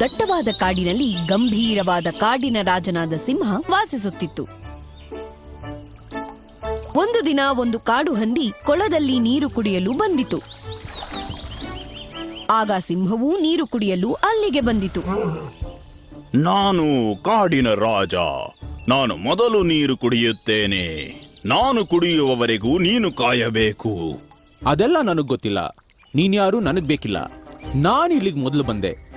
ದಟ್ಟವಾದ ಕಾಡಿನಲ್ಲಿ ಗಂಭೀರವಾದ ಕಾಡಿನ ರಾಜನಾದ ಸಿಂಹ ವಾಸಿಸುತ್ತಿತ್ತು. ಒಂದು ದಿನ ಒಂದು ಕಾಡು ಹಂದಿ ಕೊಳದಲ್ಲಿ ನೀರು ಕುಡಿಯಲು ಬಂದಿತು. ಆಗ ಸಿಂಹವೂ ನೀರು ಕುಡಿಯಲು ಅಲ್ಲಿಗೆ ಬಂದಿತು. ನಾನು ಕಾಡಿನ ರಾಜ. ನಾನು ಮೊದಲು ನೀರು ಕುಡಿಯುತ್ತೇನೆ. ನಾನು ಕುಡಿಯುವವರೆಗೂ ನೀನು ಕಾಯಬೇಕು. ಅದೆಲ್ಲ ನನಗ್ ಗೊತ್ತಿಲ್ಲ. ನೀನ್ಯಾರು ನನಗ್ ಬೇಕಿಲ್ಲ. ನಾನು ಇಲ್ಲಿಗೆ ಮೊದಲು ಬಂದೆ.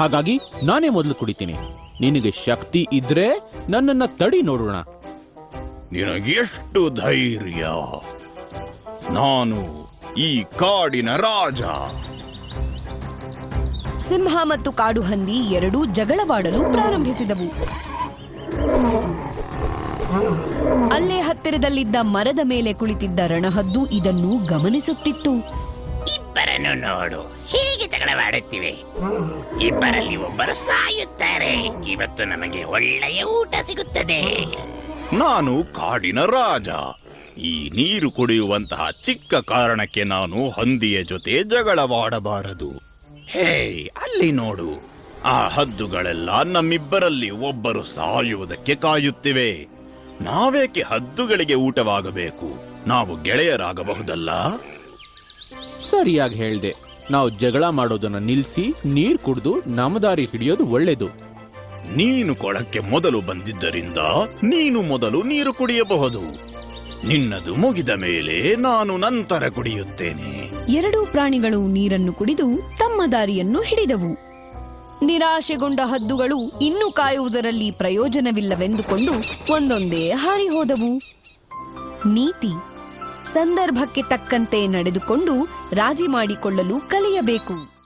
ಹಾಗಾಗಿ ನಾನೇ ಮೊದಲು ಕುಡಿತೀನಿ. ನಿನಗೆ ಶಕ್ತಿ ಇದ್ರೆ ನನ್ನನ್ನ ತಡಿ ನೋಡೋಣ. ನಿನಗೆಷ್ಟು ಧೈರ್ಯ? ನಾನು ಈ ಕಾಡಿನ ರಾಜ. ಸಿಂಹ ಮತ್ತು ಕಾಡು ಹಂದಿ ಎರಡೂ ಜಗಳವಾಡಲು ಪ್ರಾರಂಭಿಸಿದವು. ಅಲ್ಲೇ ಹತ್ತಿರದಲ್ಲಿದ್ದ ಮರದ ಮೇಲೆ ಕುಳಿತಿದ್ದ ರಣಹದ್ದು ಇದನ್ನು ಗಮನಿಸುತ್ತಿತ್ತು. ಇಬ್ಬರನ್ನು ನೋಡು. ಹೀಗೆ ಜಗಳವಾಡುತ್ತಿವೆ? ಇಬ್ಬರಲ್ಲಿ ಒಬ್ಬರು ಸಾಯುತ್ತಾರೆ. ಇವತ್ತು ನಮಗೆ ಒಳ್ಳೆಯ ಊಟ ಸಿಗುತ್ತದೆ. ನಾನು ಕಾಡಿನ ರಾಜ. ಈ ನೀರು ಕುಡಿಯುವಂತಹ ಚಿಕ್ಕ ಕಾರಣಕ್ಕೆ ನಾನು ಹಂದಿಯ ಜೊತೆ ಜಗಳವಾಡಬಾರದು. ಹೇ ಅಲ್ಲಿ ನೋಡು. ಆ ಹದ್ದುಗಳೆಲ್ಲ ನಮ್ಮಿಬ್ಬರಲ್ಲಿ ಒಬ್ಬರು ಸಾಯುವುದಕ್ಕೆ ಕಾಯುತ್ತಿವೆ. ನಾವೇಕೆ ಹದ್ದುಗಳಿಗೆ ಊಟವಾಗಬೇಕು? ನಾವು ಗೆಳೆಯರಾಗಬಹುದಲ್ಲ? ಸರಿಯಾಗಿ ಹೇಳ್ದೆ. ನಾವು ಜಗಳ ಮಾಡೋದನ್ನ ನಿಲ್ಲಿಸಿ ನೀರ್ ಕುಡಿದು ನಮ್ಮ ದಾರಿ ಹಿಡಿಯೋದು ಒಳ್ಳೇದು. ನೀನು ಕೊಳಕ್ಕೆ ಮೊದಲು ಬಂದಿದ್ದರಿಂದ ನೀನು ಮೊದಲು ನೀರು ಕುಡಿಯಬಹುದು. ನಿನ್ನದು ಮುಗಿದ ಮೇಲೆ ನಾನು ನಂತರ ಕುಡಿಯುತ್ತೇನೆ. ಎರಡೂ ಪ್ರಾಣಿಗಳು ನೀರನ್ನು ಕುಡಿದು ತಮ್ಮ ದಾರಿಯನ್ನು ಹಿಡಿದವು. ನಿರಾಶೆಗೊಂಡ ಹದ್ದುಗಳು ಇನ್ನು ಕಾಯುವುದರಲ್ಲಿ ಪ್ರಯೋಜನವಿಲ್ಲವೆಂದುಕೊಂಡು ಒಂದೊಂದೇ ಹಾರಿ ಹೋದವು. ನೀತಿ. ಸಂದರ್ಭಕ್ಕೆ ತಕ್ಕಂತೆ ನಡೆದುಕೊಂಡು ರಾಜಿ ಮಾಡಿಕೊಳ್ಳಲು ಕಲಿಯಬೇಕು.